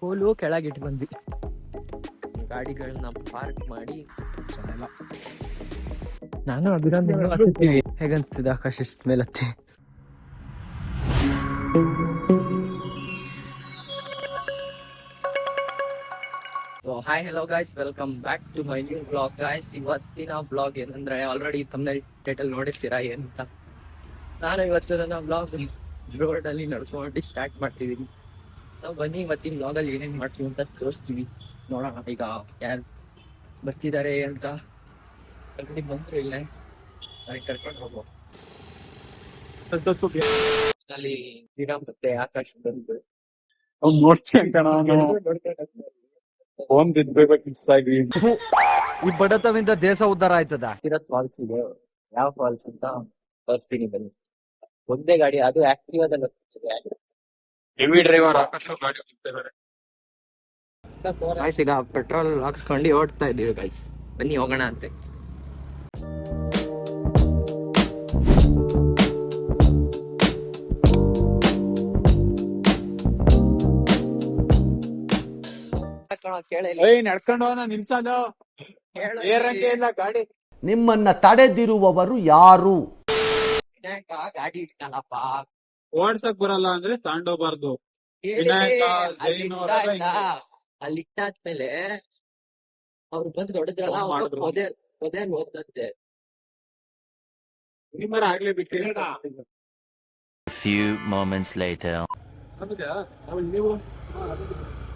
ಕೋಲು ಕೆಳಗಿಟ್ಟು ಬಂದ್ವಿ. ಗಾಡಿಗಳನ್ನ ಪಾರ್ಕ್ ಮಾಡಿ ನಾನು ಅಭಿರಾಮ್ ಹೇಗನ್ಸ್ತಿದೆ ಆಕಾಶ ಇಷ್ಟ ಮೇಲೆ ಹತ್ತಿ so hi hello guys welcome back to my new blog guys ಇವತ್ತಿನ ಬ್ಲಾಗ್ ಏನಂದ್ರೆ ಆಲ್ರೆಡಿ ತಮ್ಮನೆ ಟೈಟಲ್ ನೋಡಿರ್ತೀರಾ ಏನಂತ ನಾನು ಇವತ್ತು ನನ್ನ ಬ್ಲಾಗ್ ರೋಡ್ ಅಲ್ಲಿ ನಡ್ಕೊಂಡು ಸ್ಟಾರ್ಟ್ ಮಾಡ್ತಿದ್ದೀನಿ. ಸೊ ಬನ್ನಿ ಮತ್ತಿನ್ ಲಾಗ್ ಅಲ್ಲಿ ಏನೇನ್ ಮಾಡ್ತೀವಿ ಅಂತ ತೋರಿಸ್ತೀವಿ. ನೋಡೋಣ ಈಗ ಯಾರು ಬರ್ತಿದ್ದಾರೆ ಅಂತ. ಆಲ್ರೆಡಿ ಬಂದ್ರು ಇಲ್ಲ. ಕರ್ಕೊಂಡು ಹೋಗೋ ಅಲ್ಲಿ ಶ್ರೀರಾಮ್ ಸತ್ತೆ ಆಕಾಶ್ ಬಂದ್ರು ಅವ್ನ್ ನೋಡ್ತೀನಿ ಕಣ ಫೋನ್ ಬಿದ್ಬೇಕು ಮಿಸ್ ಆಗಿ. ಈ ಬಡತವಿಂದ ದೇಶ ಉದ್ಧಾರ ಆಯ್ತದ? ಹತ್ತಿರದ ಫಾಲ್ಸ್ ಇದೆ. ಯಾವ ಫಾಲ್ಸ್ ಅಂತ ತೋರಿಸ್ತೀನಿ ಬನ್ನಿ. ಒಂದೇ ಗಾಡಿ ಅದು ಆಕ್ಟಿವ್ ಹೋಗ್ತಿದೆ ಹೆವಿ ಡ್ರೈವರ್ ಆಕಾಶ ಗಾಡಿ ಹೋಗ್ತಿದ್ದಾರೆ ಗಾಯ್ಸ್ ಈಗ ಪೆಟ್ರೋಲ್ ಹಾಕ್ಸ್ಕೊಂಡು ಓಡ್ತಾ ಇದೀವಿ ಗೈಸ್ ಬನ್ನಿ ಹೋಗೋಣ ಅಂತೆ. ಏಯ್ ನಡ್ಕೊಂಡು ಹೋಗೋಣ ನಿಲ್ಸಲ್ಲ ಏರಂಗೆ ಇಲ್ಲ. ಗಾಡಿ. ನಿಮ್ಮನ್ನ ತಡೆದಿರುವವರು ಯಾರು? ಗಾಡಿ ಇಟ್ಕಲ್ಲಪ್ಪ ಓಡ್ಸಕ್ ಬರಲ್ಲ ಅಂದ್ರೆ ತಾಂಡೋಬಾರ್ದು. ವಿನಾಯಕ, ಅಲ್ಲಿ ಜೈನು. ಅಲ್ಲಿ ಇಟ್ಟಾದ್ಮೇಲೆ ಅವ್ರು ಬಂದು ಹೊಡೆದ್ರಲ್ಲ. ಪೊದೆ ಪೊದೆ ಓದ್ತಂತೆ ನಿಮ್ಮರ ಆಗ್ಲೇ ಬಿಟ್ಟಿರ Few moments later. ನೀವು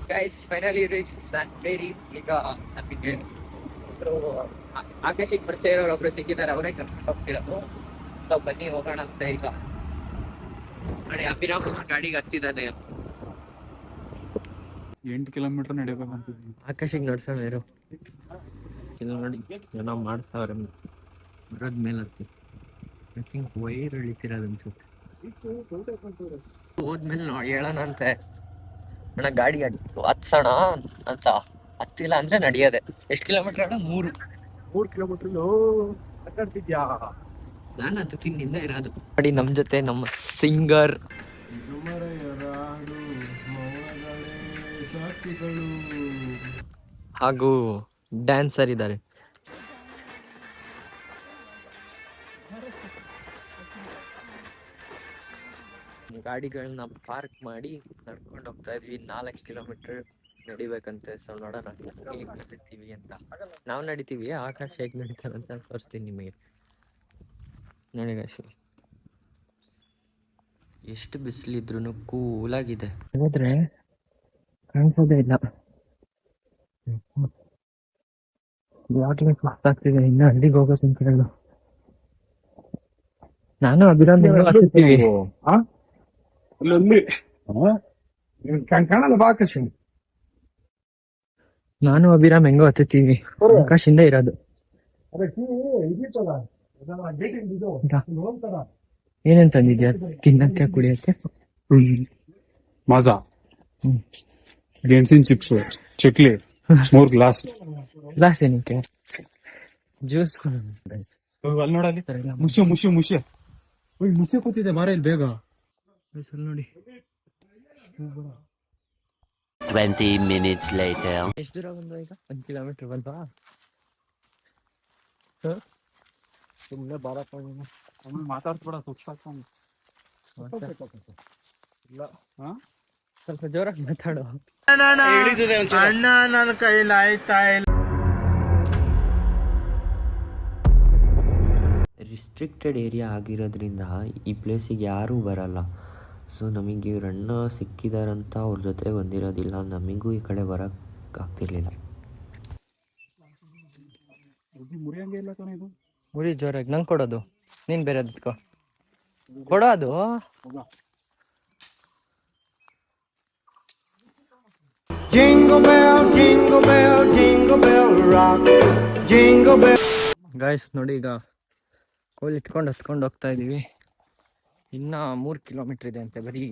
ಗೈಸ್ ಫೈನಲಿ ರೀಚ್ ಬೇರಿ ಈಗ ನಮಗೆ ಒಬ್ರು ಆ- ಆಕಾಶಿಗೆ ಪರಿಚಯ ಇರೋರು ಒಬ್ರು ಸಿಕ್ಕಿದ್ದಾರೆ ಅವರೇ ಕರ್ಕೊಂಡು ಹೋಗ್ತಿರೋದು. ಸ್ವಲ್ಪ ಬನ್ನಿ ಹೋಗೋಣ ಅಂತ ಈಗ. ನೋಡಿ ಅಭಿರಾಮ್ ಗಾಡಿಗೆ ಹತ್ತಿದ್ದಾನೆ ಎಂಟು ಕಿಲೋಮೀಟರ್ ನಡಿಬೇಕಂತಿದ್ವಿ ಆಕಾಶಿಗೆ ನಡ್ಸೋಣ ಇರು. ಇದು ನೋಡಿ ಏನೋ ಮಾಡ್ತಾವ್ರೆ. ಬರೋದ್ ಮೇಲೆ ಹತ್ತಿ. ಐ ಥಿಂಕ್ ವೈರ್ ಎಳಿತಿರೋದು ಅನ್ಸುತ್ತೆ ಹೋದ್ಮೇಲೆ ನೋಡಿ ಹೇಳೋಣ ಅಂತೆ ಅಣ್ಣ ಗಾಡಿ ಹತ್ಸೋಣ ಅಂತ. ಹತ್ತಿಲ್ಲ ಅಂದ್ರೆ ನಡೆಯೋದೆ. ಎಷ್ಟು ಕಿಲೋಮೀಟರ್ ಅಣ್ಣ? ಮೂರು. ಮೂರು ಕಿಲೋಮೀಟರ್ ನಾನು ಹತ್ತುತ್ತೀನಿ ತಿಂಡಿಂದ ಇರೋದು. ಮಾಡಿ ನಮ್ಮ ಜೊತೆ ನಮ್ಮ ಸಿಂಗರ್. ಹಾಗೂ ಡ್ಯಾನ್ಸರ್ ಇದ್ದಾರೆ. ಗಾಡಿಗಳನ್ನ ಪಾರ್ಕ್ ಮಾಡಿ ನಡ್ಕೊಂಡು ಹೋಗ್ತಾ ಇದ್ವಿ. ನಾಲ್ಕು ಕಿಲೋಮೀಟರ್ ನಡಿಬೇಕಂತೆ ಸೊ ನೋಡೋಣ. ನಡೀತೀವಿ ಅಂತ. ನಾವು ನಡಿತೀವಿ. ಆಕಾಶ ಹೇಗೆ ನಡೀತಾರೆ ಅಂತ ತೋರಿಸ್ತೀನಿ ನಿಮಗೆ. ನೋಡಿ ಗಾಯ್ಸ್ ಎಷ್ಟು ಬಿಸಿಲಿದ್ರು ಕೂಲಾಗಿದೆ. ಹೋದ್ರೆ ಕಾಣಿಸೋದೇ ಇಲ್ಲ. ಬ್ಲಾಗಿಂಗ್ ಮಸ್ತ್ ಆಗ್ತಿದೆ ಇನ್ನು ಅಲ್ಲಿಗೆ ಹೋಗೋ ಸಂಖ್ಯೆಗಳು ನಾನು ಅಭಿರಾಮ್ ಹತ್ತೀವಿ ಅಲ್ಲೊಂದು ಕಾಣಲ್ಲ ಬಾ ಆಕಾಶ ನಾನು ಅಭಿರಾಮ್ ಹೆಂಗೋ ಹತ್ತೀವಿ ಆಕಾಶಿಂದ ಇರೋದು. ಏನೇನ್ ತಂದಿದ್ಯಾ ತಿನ್ನಕ್ಕೆ ಕುಡಿಯಕ್ಕೆ? ಮಜಾ. ಗೆಣಸಿನ ಚಿಪ್ಸ್ ಚಕ್ಲಿ ಮೂರ್ ಗ್ಲಾಸ್. ಗ್ಲಾಸ್ ಏನಕ್ಕೆ? ಜ್ಯೂಸ್. ಅಲ್ಲಿ ನೋಡಲ್ಲಿ ಮುಷೆ ಮುಷ್ಯ ಮುಷೆ ಓಯ್ ಮುಷೆ ಕೂತಿದೆ ಮಾರ ಇಲ್ಲಿ ಬೇಗ. ಅಲ್ಲಿ ನೋಡಿ. 20 minutes later. ಎಷ್ಟು ದೂರ ಬಂದ ಈಗ? ಒಂದ್ ಕಿಲೋಮೀಟರ್ ಬಂದ್ವಾ? ಸುಮ್ಮನೆ ಬಾರಪ್ಪ ನೀನು. ಮಾತಾಡ್ಸ್ಬೇಡ ಸುಸ್ತಾಗ್ತಾನೆ ಇಲ್ಲ. ಹಾ? ಸ್ವಲ್ಪ ಜೋರಾಗಿ ಮಾತಾಡು. ಅಣ್ಣ ನನ್ನ ಕೈಲಿ ಆಯ್ತಾ ಇಲ್ಲ. ರಿಸ್ಟ್ರಿಕ್ಟೆಡ್ ಏರಿಯಾ ಆಗಿರೋದ್ರಿಂದ ಈ ಪ್ಲೇಸಿಗೆ ಯಾರೂ ಬರಲ್ಲ. ಸೊ ನಮಗೆ ಇವ್ರ ಅಣ್ಣ ಸಿಕ್ಕಿದಾರಂತ ಅವ್ರ ಜೊತೆ ಬಂದಿರೋದಿಲ್ಲ. ನಮಗೂ ಈ ಕಡೆ ಬರೋಕ್ಕೆ ಆಗ್ತಿರ್ಲಿಲ್ಲ. ಮುರಿಯಂಗೆ ಇಲ್ಲ ಕಣ ಇದು. ಮುರಿ ಜೋರಾಗಿ. ನಂಗೆ ಕೊಡೋದು. ನೀನ್ ಬೇರೆ ಇಟ್ಕೋ. ಕೊಡೋ ಅದು. Jingle bell, jingle bell, jingle bell rock. Jingle bell. Guys ನೋಡಿ ಈಗ ಕೋಲ್ ಇಟ್ಕೊಂಡು ಹತ್ಕೊಂಡು ಹೋಗ್ತಾ ಇದೀವಿ. ಇನ್ನ ಮೂರು ಕಿಲೋಮೀಟರ್ ಇದೆ ಅಂತೆ. ಬರೀ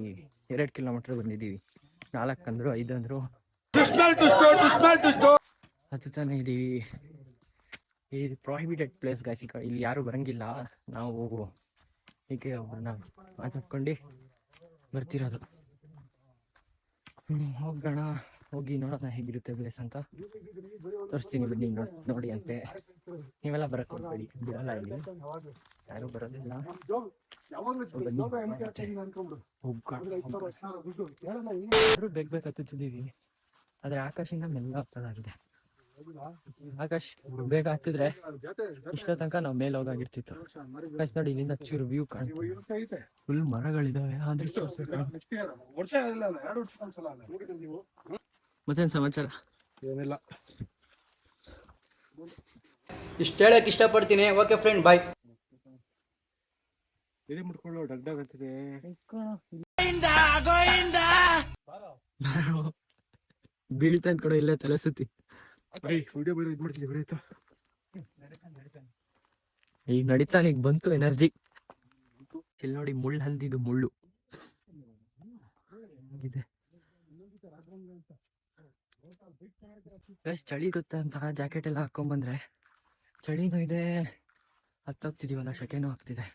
ಎರಡು ಕಿಲೋಮೀಟರ್ ಬಂದಿದ್ದೀವಿ. ನಾಲ್ಕು ಅಂದ್ರು ಐದು ಅಂದ್ರು ಹತ್ತುತ್ತಾನೆ ಇದೀವಿ. ಇದು ಪ್ರಾಹಿಬಿಟೆಡ್ ಪ್ಲೇಸ್ ಗಾಯ್ಸ್ ಈಗ. ಇಲ್ಲಿ ಯಾರು ಬರಂಗಿಲ್ಲ. ನಾವು ಹೀಗೆ ಅವ್ರನ್ನ ಮಾತಾಡ್ಕೊಂಡು ಬರ್ತಿರೋದು. ಹೋಗೋಣ. ಹೋಗಿ ನೋಡೋಣ ಹೇಗಿರುತ್ತೆ ಪ್ಲೇಸ್ ಅಂತ. ತೋರಿಸ್ತೀನಿ ಬನ್ನಿ ನೋಡಿ ಅಂತೆ. ನೀವೆಲ್ಲ ಬರಕ್ ಹೋಗ್ಬೇಡಿ. ಬಿಡಲ್ಲ ಇಲ್ಲಿ. ಯಾರು ಬರೋದಿಲ್ಲ. ಬೇಗ ಬೇಗ ಆದ್ರೆ ಆಕಾಶಿಂದ ಮೆಲ್ಲ ಹತ್ತದಾಗಿದೆ ಆಕಾಶ್ ಬೇಗ ಹಾಕಿದ್ರೆ ಇಷ್ಟ ತನಕ ನಾವು ಮೇಲೆ ಹೋಗಾಗಿರ್ತಿತ್ತು ಆಕಾಶ್ ನೋಡಿ ಇಲ್ಲಿಂದ ಚೂರು ವ್ಯೂ ಕಾಣ್ತೀವಿ ಫುಲ್ ಮರಗಳಿದಾವೆ ಮತ್ತೇನ್ ಸಮಾಚಾರ? ಏನಿಲ್ಲ. ಇಷ್ಟ ಹೇಳಕ್ ಇಷ್ಟಪಡ್ತೀನಿ. ಓಕೆ ಫ್ರೆಂಡ್ ಬಾಯ್ ಇದೇ ಮುಟ್ಕೊಳ್ಳೋ ಡಗ್ ಡಗ್ ಅಂತಿದೆ ಬೀಳ್ತಾ ಕೂಡ ಇಲ್ಲೇ ತಲೆ ಸುತ್ತಿ. ವಿಡಿಯೋ ಇದು ಈಗ ನಡೀತಾನೆ, ಈಗ ಬಂತು ಎನರ್ಜಿ ಇಲ್ಲಿ ನೋಡಿ ಮುಳ್ಳು ಹಂದಿದು ಮುಳ್ಳು. ಚಳಿ ಇರುತ್ತೆ ಅಂತ ಜಾಕೆಟ್ ಎಲ್ಲ ಹಾಕೊಂಡ್ ಬಂದ್ರೆ? ಚಳಿನೂ ಇದೆ. ಹತ್ತೋಗ್ತಿದೀವಲ್ಲ ಶೆಕೆನೂ ಆಗ್ತಿದೆ.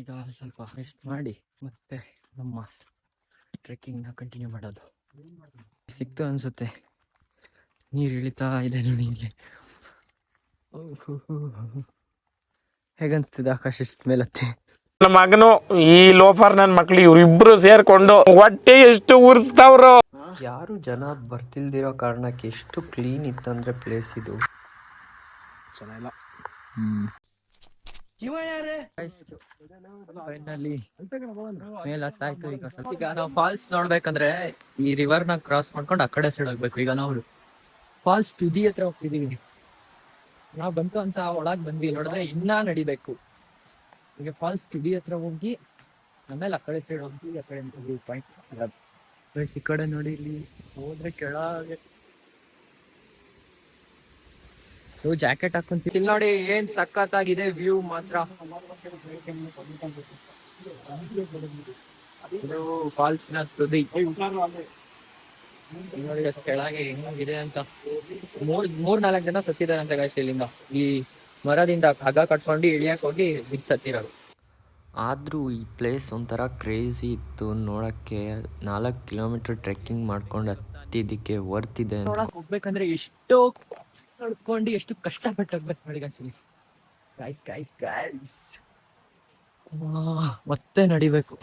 ಈಗ ಸ್ವಲ್ಪ ರೆಸ್ಟ್ ಮಾಡಿ, ಮತ್ತೆ ನಮ್ಮ ಟ್ರೆಕ್ಕಿಂಗ್ನ ಕಂಟಿನ್ಯೂ ಮಾಡೋದು. ಸಿಕ್ತು ಅನ್ಸುತ್ತೆ. ನೀರು ಇಳಿತಾ ಇದೆ ನೋಡಿ ಇಲ್ಲಿ ಹೇಗನ್ಸ್ತಿದೆ ಆಕಾಶ ಇಷ್ಟ ಮೇಲತ್ತಿ? ನಮ್ಮ ಮಗನು ಈ ಲೋಫರ್ ನನ್ನ ಮಕ್ಳು ಇವ್ರಿಬ್ರು ಸೇರ್ಕೊಂಡು ಹೊಟ್ಟೆ ಎಷ್ಟು ಉರ್ಸ್ತಾವ್ರು? ಯಾರು ಜನ ಬರ್ತಿಲ್ದಿರೋ ಕಾರಣಕ್ಕೆ ಎಷ್ಟು ಕ್ಲೀನ್ ಇತ್ತಂದ್ರೆ ಪ್ಲೇಸ್ ಇದು? ಚೆನ್ನಾಗಿಲ್ಲ. ಫೈನಲಿ ಮೇಲ್ ಹತ್ತಾಯ್ತು ಈಗ ಸ್ವಲ್ಪ ಈಗ ನಾವು ಫಾಲ್ಸ್ ನೋಡ್ಬೇಕಂದ್ರೆ ಈ ರಿವರ್ನ ಕ್ರಾಸ್ ಮಾಡ್ಕೊಂಡು ಆ ಕಡೆ ಸೈಡ್ ಹೋಗ್ಬೇಕು. ಈಗ ನಾವು ಫಾಲ್ಸ್ ತುದಿ ಹತ್ರ ಹೋಗ್ತಿದೀವಿ. ನಾವ್ ಬಂತು ಅಂತ ಒಳಗ್ ಬಂದ್ವಿ ನೋಡಿದ್ರೆ ಇನ್ನ ನಡಿಬೇಕು. ಈಗ ಫಾಲ್ಸ್ ತುದಿ ಹತ್ರ ಹೋಗಿ ಆಮೇಲೆ ಆ ಕಡೆ ಸೈಡ್ ಹೋಗಿ ಆ ಕಡೆ ವ್ಯೂ ಪಾಯಿಂಟ್ ಈ ಕಡೆ ನೋಡಿ ಇಲ್ಲಿ ಹೋದ್ರೆ ಕೆಳಗೆ. ಜಾಕೆಟ್ ಹಾಕೊಂತೀವಿ ಇಲ್ಲಿ ನೋಡಿ ಏನ್ ಸಖತ್ತಾಗಿದೆ ವ್ಯೂ ಮಾತ್ರ. ಫಾಲ್ಸ್ನ ತುದಿ. ನೋಡಿ ಕೆಳಗೆ ಹೆಂಗಿದೆ ಅಂತ. ಮೂರ್ ಮೂರ್ ನಾಲ್ಕು ಜನ ಸತ್ತಿದ್ದಾರೆ ಅಂತ ಗಾಯ್ಸ್ ಇಲ್ಲಿಂದ. ಈ ಮರದಿಂದ ಹಗ್ಗ ಕಟ್ಕೊಂಡು ಇಳಿಯಕ್ ಹೋಗಿ ಬಿದ್ದು ಸತ್ತಿರೋದು ಆದರೂ ಈ ಪ್ಲೇಸ್ ಒಂಥರ ಕ್ರೇಜಿ ಇತ್ತು. ನೋಡಕ್ಕೆ ನಾಲ್ಕು ಕಿಲೋಮೀಟರ್ ಟ್ರೆಕ್ಕಿಂಗ್ ಮಾಡ್ಕೊಂಡು ಹತ್ತಿದ್ದಕ್ಕೆ ವರ್ತ್ ಇದೆ ನೋಡಕ್ ಹೋಗ್ಬೇಕಂದ್ರೆ ಎಷ್ಟು ನಡ್ಕೊಂಡು ಎಷ್ಟು ಕಷ್ಟಪಟ್ಟು ಹೋಗ್ಬೇಕು ನೋಡಿ ಗಾಯ್ಸಿಲಿ ಗಾಯ್ಸ್ ಗಾಯ್ಸ್ ಗೈಸ್ ಮತ್ತೆ ನಡಿಬೇಕು.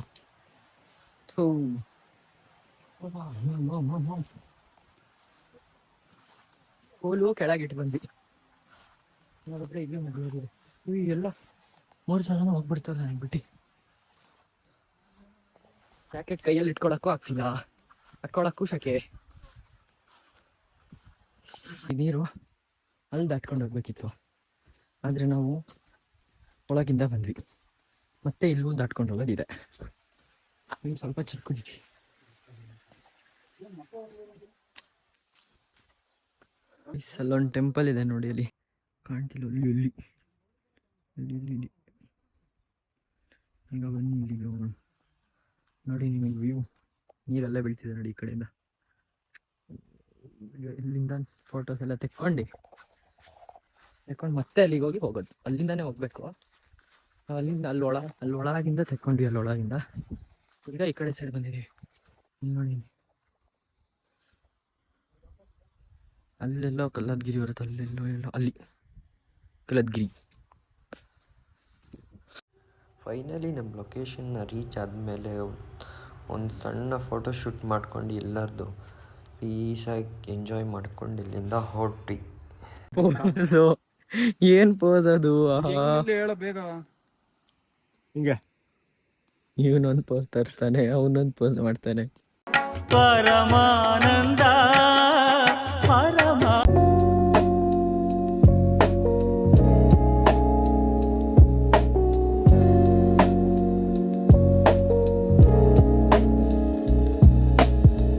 ಥೂ. ಕೋಲು ಕೆಳಗೆ ಇಟ್ಟು ಬಂದ್ವಿ. ನೋಡಿದ್ರೆ ಇಲ್ಲಿ ಮದುವೆ ಇವ್ ಎಲ್ಲ ಮೂರು ಜನ ಹೋಗ್ಬಿಡ್ತಾರೆ ನನಗೆ ಬಿಟ್ಟು ಜಾಕೆಟ್ ಕೈಯಲ್ಲಿ ಇಟ್ಕೊಳಕ್ಕೂ ಆಗ್ತಿಲ್ಲ. ಹಾಕೊಳಕ್ಕೂ ಶಕೆ. ನೀರು ಅಲ್ಲಿ ದಾಟ್ಕೊಂಡು ಹೋಗ್ಬೇಕಿತ್ತು. ಆದ್ರೆ ನಾವು ಒಳಗಿಂದ ಬಂದ್ವಿ. ಮತ್ತೆ ಇಲ್ಲೂ ದಾಟ್ಕೊಂಡು ಹೋಗೋದಿದೆ. ಸ್ವಲ್ಪ ಚಿಕ್ಕದಿದೆ ಅಲ್ಲೊಂದು ಟೆಂಪಲ್ ಇದೆ ನೋಡಿ ಅಲ್ಲಿ. ಕಾಣ್ತಿಲ್ಲ ಇಲ್ಲಿ ಇಲ್ಲಿ. ಇಲ್ಲಿ ಇಲ್ಲಿ ಈಗ ಬನ್ನಿ ಇಲ್ಲಿಗೆ ಹೋಗೋಣ. ನೋಡಿ ನಿಮಗೆ ವ್ಯೂ ನೀರೆಲ್ಲ ಬೀಳ್ತಿದೆ ನೋಡಿ ಈ ಕಡೆಯಿಂದ. ಇಲ್ಲಿಂದ ಫೋಟೋಸ್ ಎಲ್ಲ ತೆಕ್ಕೊಂಡು ತೆಕ್ಕೊಂಡು ಮತ್ತೆ ಅಲ್ಲಿಗೆ ಹೋಗಿ ಹೋಗೋದು. ಅಲ್ಲಿಂದಾನೇ ಹೋಗ್ಬೇಕು. ಅಲ್ಲಿಂದ ಅಲ್ಲಿ ಒಳ ಅಲ್ಲಿ ಒಳಗಿಂದ ತೆಕ್ಕೊಂಡ್ವಿ ಅಲ್ಲಿ ಒಳಗಿಂದ ಈಗ ಈ ಕಡೆ ಸೈಡ್ ಬಂದಿದ್ದೀವಿ. ಇಲ್ಲಿ ನೋಡಿ ಅಲ್ಲೆಲ್ಲೋ ಕಲ್ಲದ್ಗಿರಿ ಬರುತ್ತೆ ಅಲ್ಲೆಲ್ಲೋ ಎಲ್ಲೋ ಅಲ್ಲಿ. ಕಲ್ಲದ್ಗಿರಿ. ಫೈನಲಿ ನಮ್ಮ ಲೊಕೇಶನ್ನ ರೀಚ್ ಆದಮೇಲೆ ಒಂದು ಸಣ್ಣ ಫೋಟೋ ಶೂಟ್ ಮಾಡ್ಕೊಂಡು ಎಲ್ಲರದು ಪೀಸಾಗಿ ಎಂಜಾಯ್ ಮಾಡ್ಕೊಂಡು ಇಲ್ಲಿಂದ ಹೊಟ್ಟಿ ಪೋಸು ಏನ್ ಪೋಸ್ ಅದು? ಆಹಾ. ಹೇಳ ಬೇಗ. ಇವನೊಂದು ಪೋಸ್ ತರಿಸ್ತಾನೆ ಅವನೊಂದು ಪೋಸ್ ಮಾಡ್ತಾನೆ. ಪರಮಾನಂದ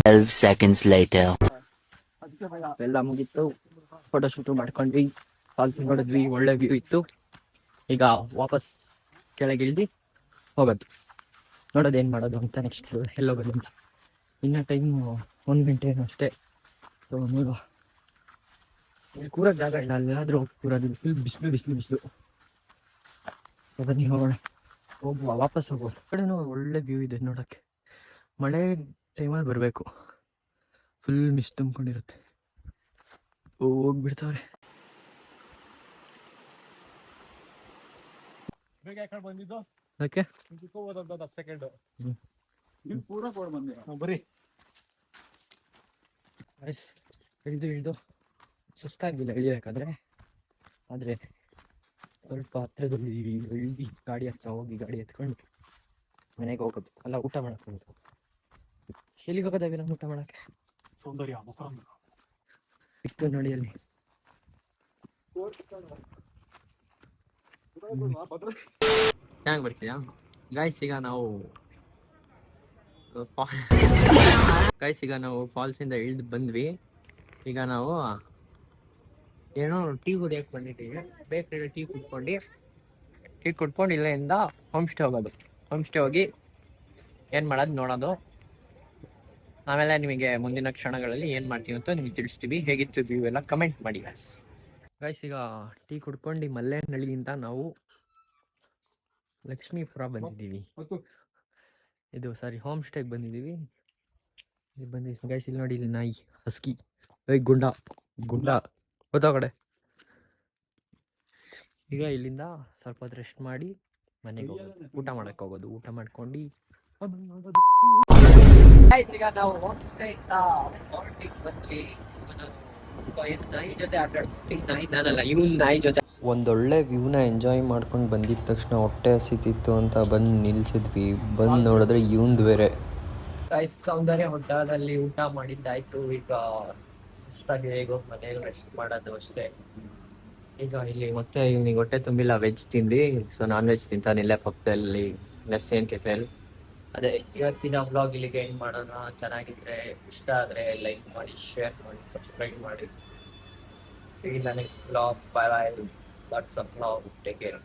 12 seconds later. ಎಲ್ಲ ಮುಗಿತ್ತು ಫೋಟೋ ಶೂಟ್ ಮಾಡ್ಕೊಂಡ್ವಿ. ಫಾಲ್ಸ್ ನೋಡಿದ್ವಿ ಒಳ್ಳೆ ವ್ಯೂ ಇತ್ತು. ಈಗ ವಾಪಸ್ ಕೆಳಗಿಳ್ದಿ ಹೋಗೋದು. ನೋಡೋದು ಏನು ಮಾಡೋದು ಅಂತ ನೆಕ್ಸ್ಟ್ ಎಲ್ಲೋಗೋದು ಅಂತ. ಇನ್ನ ಟೈಮು ಒಂದು ಗಂಟೆನೂ ಅಷ್ಟೇ. ಸೊ ನೋಡುವ ಇಲ್ಲಿ ಜಾಗ ಇಲ್ಲ. ಅಲ್ಲಾದರೂ ಕೂರೋದು. ಫುಲ್ ಬಿಸಿಲು ಬಿಸಿಲು ಬಿಸಿಲು. ಬನ್ನಿ ಹೋಗೋಣ. ಹೋಗುವ, ವಾಪಸ್ ಹೋಗುವ. ಕಡೆನೂ ಒಳ್ಳೆ ವ್ಯೂ ಇದೆ ನೋಡೋಕ್ಕೆ ಮಳೆ ಟೈಮಲ್ಲಿ ಬರಬೇಕು. ಫುಲ್ ಮಿಸ್ಟ್ ತುಂಬ್ಕೊಂಡಿರುತ್ತೆ ಹೋಗ್ಬಿಡ್ತಾವ್ರೆ. ಬೇಗ ಯಾಕಂಡ್ ಬಂದಿದ್ದು ಓಕೆ ಹೋಗೋದಂತ ಹತ್ತು ಸೆಕೆಂಡ್. ಇಲ್ಲಿ ಪೂರ ಕೊಡ್ ಬಂದೆ. ಬರೀ. ಇಳಿದು ಇಳಿದು ಸುಸ್ತಾಗಿಲ್ಲ ಇಳಿಬೇಕಾದ್ರೆ ಆದರೆ. ಸ್ವಲ್ಪ ಹತ್ತಿರದಲ್ಲಿ ಗಾಡಿ ಹತ್ರ ಹೋಗಿ ಗಾಡಿ ಎತ್ಕೊಂಡು ಮನೆಗೆ ಹೋಗೋದು. ಅಲ್ಲ ಊಟ ಹೋಗೋದು. ಎಲ್ಲಿಗೆ ಹೋಗೋದ ವಿನಮ್ ಊಟ ಮಾಡಕ್ಕೆ? ಸೌಂದರ್ಯ ಮೊಸರನ್ನ ಇತ್ತು ನೋಡಿ ಅಲ್ಲಿ. ಚೆನ್ನಾಗಿ ಬರ್ತೀಯಾ ಗಾಯ್ಸ್ ಈಗ ನಾವು ಗಾಯ್ಸ್ ಈಗ ನಾವು ಫಾಲ್ಸ್ ಇಂದ ಇಳಿದು ಬಂದ್ವಿ. ಈಗ ನಾವು ಏನೋ ಟೀ ಕುಡಿಯಕ್ಕೆ ಬಂದಿದ್ದೀವಿ. ಬೇಕರಿ ಟೀ ಕುಡ್ಕೊಂಡು ಟೀ ಕುಡ್ಕೊಂಡು ಇಲ್ಲಿಂದ ಹೋಮ್ ಸ್ಟೇ ಹೋಗೋದು. ಹೋಮ್ ಸ್ಟೇ ಹೋಗಿ ಏನು ಮಾಡೋದು ನೋಡೋದು. ಆಮೇಲೆ ನಿಮಗೆ ಮುಂದಿನ ಕ್ಷಣಗಳಲ್ಲಿ ಏನು ಮಾಡ್ತೀವಿ ಅಂತ ನಿಮಗೆ ತಿಳಿಸ್ತೀವಿ. ಹೇಗಿತ್ತು ವ್ಯೂ ಎಲ್ಲ ಕಮೆಂಟ್ ಮಾಡಿ ಗಾಯ್ಸ್ ಈಗ ಟೀ ಕುಡ್ಕೊಂಡು ಮಲ್ಲೇನಹಳ್ಳಿಯಿಂದ ನಾವು ಲಕ್ಷ್ಮೀಪುರ ಬಂದಿದ್ದೀವಿ. ಇದು ಸಾರಿ ಹೋಮ್ ಸ್ಟೇಗೆ ಬಂದಿದ್ದೀವಿ. ಇಲ್ಲಿ ಬಂದಿ ಗೈಸ್ ಇಲ್ಲಿ ನೋಡಿ, ಇಲ್ಲಿ ನಾಯಿ ಹಸ್ಕಿ ಗುಂಡ ಗುಂಡ. ಗೊತ್ತಾ ಕಡೆ. ಈಗ ಇಲ್ಲಿಂದ ಸ್ವಲ್ಪ ಹೊತ್ತು ರೆಸ್ಟ್ ಮಾಡಿ ಮನೆಗೆ ಹೋಗೋದು. ಊಟ ಮಾಡಕ್ಕೆ ಹೋಗೋದು. ಊಟ ಮಾಡ್ಕೊಂಡು ಈಗ ನಾವು ಹೋಮ್ ಸ್ಟೇ ಬಂದ್ವಿ ನಾಯಿ ಜೊತೆ ಆಟ ನಾಯಿ ನಾನಲ್ಲ ಇವನ್ ನಾಯಿ ಜೊತೆ. ಒಂದೊಳ್ಳೆ ವ್ಯೂನ ಎಂಜಾಯ್ ಮಾಡ್ಕೊಂಡು ಬಂದಿದ ತಕ್ಷಣ ಹೊಟ್ಟೆ ಹಸಿತಿತ್ತು ಅಂತ ಬಂದು ನಿಲ್ಸಿದ್ವಿ. ಬಂದು ನೋಡಿದ್ರೆ ಇವನ್ ಬೇರೆ. ಸೌಂದರ್ಯ ಹೊಟ್ಟಾದಲ್ಲಿ ಊಟ ಮಾಡಿದ್ದಾಯ್ತು. ಈಗ ಸುಸ್ತಾಗಿ ಹೇಗೋ ಮನೇಲಿ ರೆಸ್ಟ್ ಮಾಡೋದು ಅಷ್ಟೇ. ಈಗ ಇಲ್ಲಿ ಮತ್ತೆ ಇವ್ನಿಗೆ ಹೊಟ್ಟೆ ತುಂಬಿಲ್ಲ ವೆಜ್ ತಿಂದಿ ಸೊ ನಾನ್ ವೆಜ್ ತಿಂತಾನಿಲ್ಲ ಪಕ್ಕದಲ್ಲಿ ಲೆಸ್ಸೇನ್ ಕೆಫೆಲ್ ಅದೇ ಇವತ್ತಿನ ಬ್ಲಾಗ್ ಇಲ್ಲಿಗೆ ಎಂಡ್ ಮಾಡೋಣ. ಚೆನ್ನಾಗಿದ್ರೆ ಇಷ್ಟ ಆದರೆ ಲೈಕ್ ಮಾಡಿ ಶೇರ್ ಮಾಡಿ ಸಬ್ಸ್ಕ್ರೈಬ್ ಮಾಡಿ. ಸಿಗಿಲ್ಲ next blog bye bye lots of blog take care